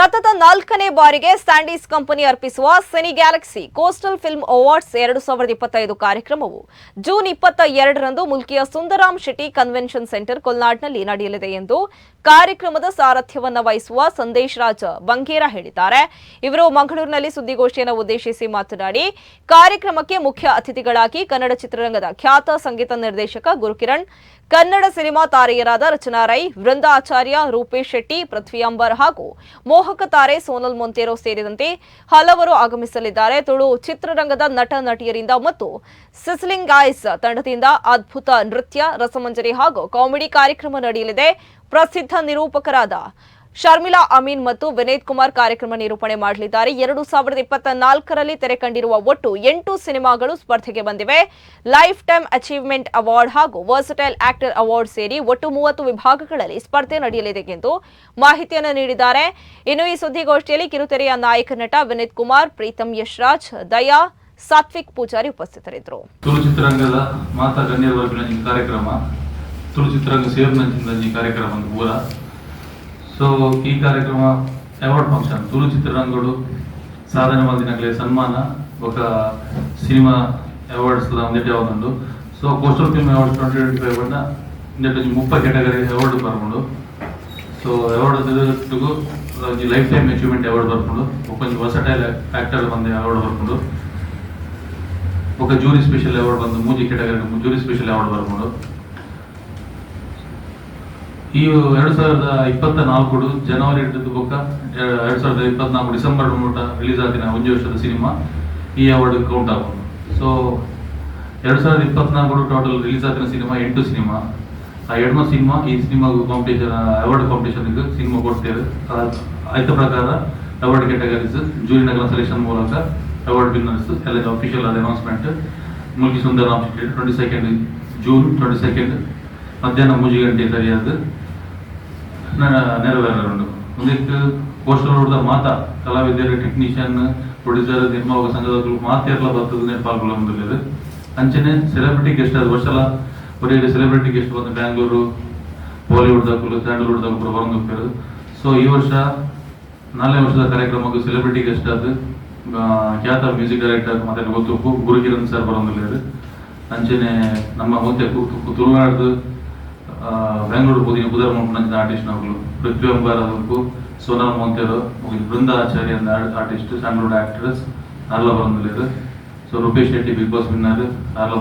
ಸತತ ನಾಲ್ಕನೇ ಬಾರಿಗೆ ಸ್ಯಾಂಡೀಸ್ ಕಂಪನಿ ಅರ್ಪಿಸುವ cine Galaxy Coastal Film Awards ಎರಡು ಸಾವಿರದ ಇಪ್ಪತ್ತೈದು ಕಾರ್ಯಕ್ರಮವು ಜೂನ್ ಇಪ್ಪತ್ತ ಎರಡರಂದು ಮುಲ್ಕಿಯ ಸುಂದರಾಮ್ ಶೆಟ್ಟಿ ಕನ್ವೆನ್ಷನ್ ಸೆಂಟರ್ ಕೊಲ್ನಾಡ್ನಲ್ಲಿ ನಡೆಯಲಿದೆ ಎಂದು ಕಾರ್ಯಕ್ರಮದ ಸಾರಥ್ಯವನ್ನ ವಹಿಸುವ ಸಂದೇಶ್ ರಾಜ್ ಬಂಗೇರ ಹೇಳಿದ್ದಾರೆ. ಇವರು ಮಂಗಳೂರಿನಲ್ಲಿ ಸುದ್ದಿಗೋಷ್ಠಿಯನ್ನು ಉದ್ದೇಶಿಸಿ ಮಾತನಾಡಿ, ಕಾರ್ಯಕ್ರಮಕ್ಕೆ ಮುಖ್ಯ ಅತಿಥಿಗಳಾಗಿ ಕನ್ನಡ ಚಿತ್ರರಂಗದ ಖ್ಯಾತ ಸಂಗೀತ ನಿರ್ದೇಶಕ ಗುರುಕಿರಣ್, ಕನ್ನಡ ಸಿನಿಮಾ ತಾರೆಯರಾದ ರಚನಾ ರೈ ವೃಂದ ಆಚಾರ್ಯ ರೂಪೇಶ್ ಶೆಟ್ಟಿ ಪೃಥ್ವಿ ಅಂಬರ್ ಹಾಗೂ ಮೋಹಕ ತಾರೆ ಸೋನಲ್ ಮೊಂತೇರೋ ಸೇರಿದಂತೆ ಹಲವರು ಆಗಮಿಸಲಿದ್ದಾರೆ. ತುಳು ಚಿತ್ರರಂಗದ ನಟ, ನಟಿಯರಿಂದ ಮತ್ತು ಸಿಸ್ಲಿಂಗ್ ಗಾಯ್ಸ್ ತಂಡದಿಂದ ಅದ್ಭುತ ನೃತ್ಯ, ರಸಮಂಜರಿ ಹಾಗೂ ಕಾಮಿಡಿ ಕಾರ್ಯಕ್ರಮ ನಡೆಯಲಿದೆ. ಪ್ರಸಿದ್ಧ ನಿರೂಪಕರಾದ ಶರ್ಮಿಳಾ ಅಮೀನ್ ಮತ್ತು ವಿನೀತ್ ಕುಮಾರ್ ಕಾರ್ಯಕ್ರಮ ನಿರೂಪಣೆ ಮಾಡಲಿದ್ದಾರೆ. ಎರಡು ಸಾವಿರದ ಇಪ್ಪತ್ತ ನಾಲ್ಕರಲ್ಲಿ ತೆರೆ ಕಂಡಿರುವ ಒಟ್ಟು ಎಂಟು ಸಿನಿಮಾಗಳು ಸ್ಪರ್ಧೆಗೆ ಬಂದಿವೆ. ಲೈಫ್ ಟೈಮ್ ಅಚೀವ್ಮೆಂಟ್ ಅವಾರ್ಡ್ ಹಾಗೂ ವರ್ಸಟೈಲ್ ಆಕ್ಟರ್ ಅವಾರ್ಡ್ ಸೇರಿ ಒಟ್ಟು ಮೂವತ್ತು ವಿಭಾಗಗಳಲ್ಲಿ ಸ್ಪರ್ಧೆ ನಡೆಯಲಿದೆ ಎಂದು ಮಾಹಿತಿಯನ್ನು ನೀಡಿದ್ದಾರೆ. ಇನ್ನು ಈ ಸುದ್ದಿಗೋಷ್ಠಿಯಲ್ಲಿ ಕಿರುತೆರೆಯ ನಾಯಕ ನಟ ವಿನೀತ್ ಕುಮಾರ್ ಪ್ರೀತಂ ಯಶ್ರಾಜ್, ದಯಾ, ಸಾತ್ವಿಕ್ ಪೂಜಾರಿ ಉಪಸ್ಥಿತರಿದ್ದರು. ತುಳು ಚಿತ್ರರಂಗದ ಮಾತಾ ಗಣ್ಯರ ಕಾರ್ಯಕ್ರಮ ತುಳು ಚಿತ್ರರಂಗ ಸೇರಿದಂಚಿನ ಈ ಕಾರ್ಯಕ್ರಮ ಪೂರ ಸೊ ಈ ಕಾರ್ಯಕ್ರಮ ಅವಾರ್ಡ್ ಫಂಕ್ಷನ್ ತುಳು ಚಿತ್ರರಂಗಗಳು ಸಾಧನೆ ಮಾಡಿದಾಗಲೇ ಸನ್ಮಾನ ఒక ಸಿನಿಮಾ ಅವಾರ್ಡ್ಸ್ ಒಂದಿಟ್ಟು ಯಾವ್ದೊಂದು so coastal film awards twenty twenty five ಬಣ್ಣ ಇಂದಟ್ಟು ಮುಪ್ಪ ಕೆಟಗರಿ ಅವಾರ್ಡ್ ಬರ್ಕೊಂಡು ಸೊ ಅವಾರ್ಡ್ ಈ ಲೈಫ್ ಟೈಮ್ ಅಚೀವ್ಮೆಂಟ್ ಅವಾರ್ಡ್ ಬರ್ಕೊಂಡು ಕೊಂಚ ವರ್ಸಟೈಲ್ ಆಕ್ಟರ್ ಬಂದು ಅವಾರ್ಡ್ ಬರ್ಕೊಂಡು ఒక జూరీ స్పెషల్ అవార్డు ಬಂದು ಮೂಜಿ ಕೆಟಗರಿ ಜೂರಿ ಸ್ಪೆಷಲ್ ಅವಾರ್ಡ್ ಬರ್ಕೊಂಡು ಈ ಎರಡು ಸಾವಿರದ ಇಪ್ಪತ್ತ ನಾಲ್ಕು ಜನವರಿ ಹಿಡಿದು ಬೊಕ್ಕ ಎರಡು ಸಾವಿರದ ಇಪ್ಪತ್ನಾಲ್ಕು ಡಿಸೆಂಬರ್ ಮೂಟ ರಿಲೀಸ್ ಆಗಿನ ಒಂಜಿ ವರ್ಷದ ಸಿನಿಮಾ ಈ ಅವಾರ್ಡ್ ಕೌಂಟ್ ಆಗ ಸೊ ಎರಡು ಸಾವಿರದ ಇಪ್ಪತ್ನಾಲ್ಕು ಟೋಟಲ್ ರಿಲೀಸ್ ಆಗಿನ ಸಿನಿಮಾ ಎಂಟು ಸಿನಿಮಾ. ಆ ಎರಡು ಸಿನಿಮಾ ಈ cinema competition award competition cinema ಕೊಡ್ತೇವೆ. ಆಯ್ತ ಪ್ರಕಾರ ಅವಾರ್ಡ್ ಕ್ಯಾಟಗರೀಸ್ ಜೂರಿ ನಗರ ಸೆಲೆಕ್ಷನ್ ಮೂಲಕ ಅವಾರ್ಡ್ ವಿನ್ನರ್ಸ್ ಎಲ್ಲ official announcement Mulki Sundar twenty second June twenty second ಮಧ್ಯಾಹ್ನ ಮೂಜಿ ಗಂಟೆ ಸರಿಯಾದ ನೆರವೇರಲು ಒಂದಿತ್ತು ಪೋಸ್ಟರ್ ಹೊಡೆದ ಮಾತಾ ಕಲಾವಿದರು ಟೆಕ್ನಿಷಿಯನ್ ಪ್ರೊಡ್ಯೂಸರ್ ನಿರ್ಮಾಪಕ ಸಂಘದ ಮಾತೆಲ್ಲ ಬರ್ತದೆ ಪಾಲ್ಗೊಳ್ಳಬಹುದು ಅಂಚನೆ ಸೆಲೆಬ್ರಿಟಿ ಗೆಸ್ಟ್ ಅದು ವರ್ಷಲ, ಬರೀ ಸೆಲೆಬ್ರಿಟಿ ಗೆಸ್ಟ್ ಬಂದು ಬ್ಯಾಂಗ್ಳೂರು ಬಾಲಿವುಡ್ ಸ್ಯಾಂಡಲ್ವುಡ್ದಾಗಲು ಬರೋದು ಸೊ ಈ ವರ್ಷ ನಾಲ್ಕನೇ ವರ್ಷದ ಕಾರ್ಯಕ್ರಮಕ್ಕೆ ಸೆಲೆಬ್ರಿಟಿ ಗೆಸ್ಟ್ ಅದು ಖ್ಯಾತ ಮ್ಯೂಸಿಕ್ ಡೈರೆಕ್ಟರ್ ಮತ್ತೆ ಗೊತ್ತು. ಗುರುಕಿರಣ್ ಸರ್ ಬರೋದಿಲ್ಲ ಅಂಚನೆ ನಮ್ಮ ಮುಂದೆ ತುಳುನಾಡ್ದು ಬೆಂಗಳೂರು ಹೋಗಿ ಉದಯ ಮುಂಚಿನ ಆರ್ಟಿಸ್ಟ್ ನಾವು Prithvi Ambar Sona Sonal Monteiro Brinda Acharya artist Sandalwood actress ಆರ್ಲ so Rupesh Shetty, Bigg Boss winner ಆರ್ಲ